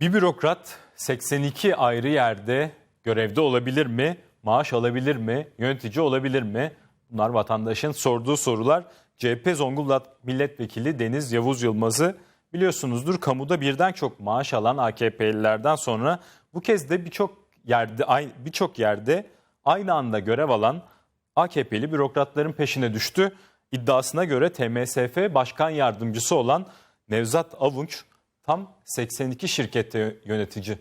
Bir bürokrat 82 ayrı yerde görevde olabilir mi? Maaş alabilir mi? Yönetici olabilir mi? Bunlar vatandaşın sorduğu sorular. CHP Zonguldak Milletvekili Deniz Yavuz Yılmaz'ı biliyorsunuzdur kamuda birden çok maaş alan AKP'lilerden sonra bu kez de birçok yerde birçok yerde aynı anda görev alan AKP'li bürokratların peşine düştü. İddiasına göre TMSF Başkan Yardımcısı olan Nevzat Avunç tam 82 şirkette yönetici.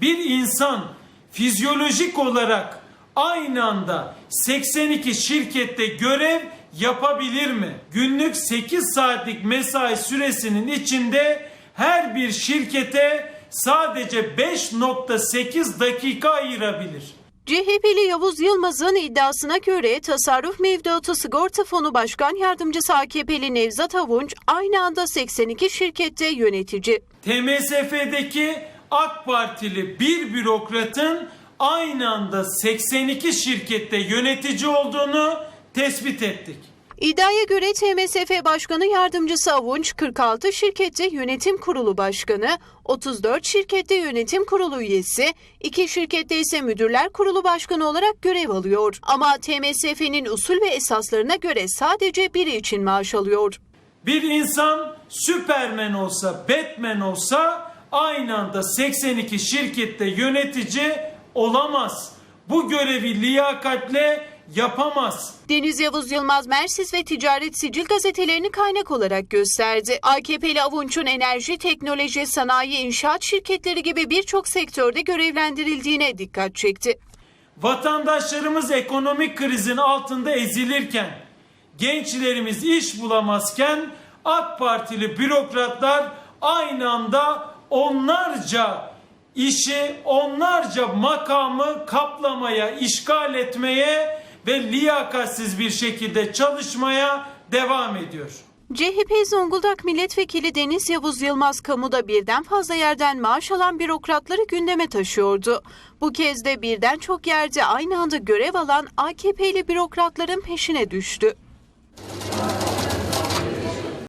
Bir insan fizyolojik olarak aynı anda 82 şirkette görev yapabilir mi? Günlük 8 saatlik mesai süresinin içinde her bir şirkete sadece 5.8 dakika ayırabilir. CHP'li Yavuz Yılmaz'ın iddiasına göre Tasarruf Mevduatı Sigorta Fonu Başkan Yardımcısı AKP'li Nevzat Avunç aynı anda 82 şirkette yönetici. TMSF'deki AK Partili bir bürokratın aynı anda 82 şirkette yönetici olduğunu tespit ettik. İddiaya göre TMSF Başkanı Yardımcısı Avunç 46 şirkette yönetim kurulu başkanı, 34 şirkette yönetim kurulu üyesi, 2 şirkette ise müdürler kurulu başkanı olarak görev alıyor. Ama TMSF'nin usul ve esaslarına göre sadece biri için maaş alıyor. Bir insan Süpermen olsa, Batman olsa aynı anda 82 şirkette yönetici olamaz. Bu görevi liyakatle yapamaz. Deniz Yavuz Yılmaz Mersiz ve Ticaret Sicil gazetelerini kaynak olarak gösterdi. AKP'li Avunç'un enerji, teknoloji, sanayi, inşaat şirketleri gibi birçok sektörde görevlendirildiğine dikkat çekti. Vatandaşlarımız ekonomik krizin altında ezilirken, gençlerimiz iş bulamazken AK Partili bürokratlar aynı anda onlarca işi, onlarca makamı kaplamaya, işgal etmeye ve liyakatsiz bir şekilde çalışmaya devam ediyor. CHP Zonguldak Milletvekili Deniz Yavuz Yılmaz kamuda birden fazla yerden maaş alan bürokratları gündeme taşıyordu. Bu kez de birden çok yerde aynı anda görev alan AKP'li bürokratların peşine düştü.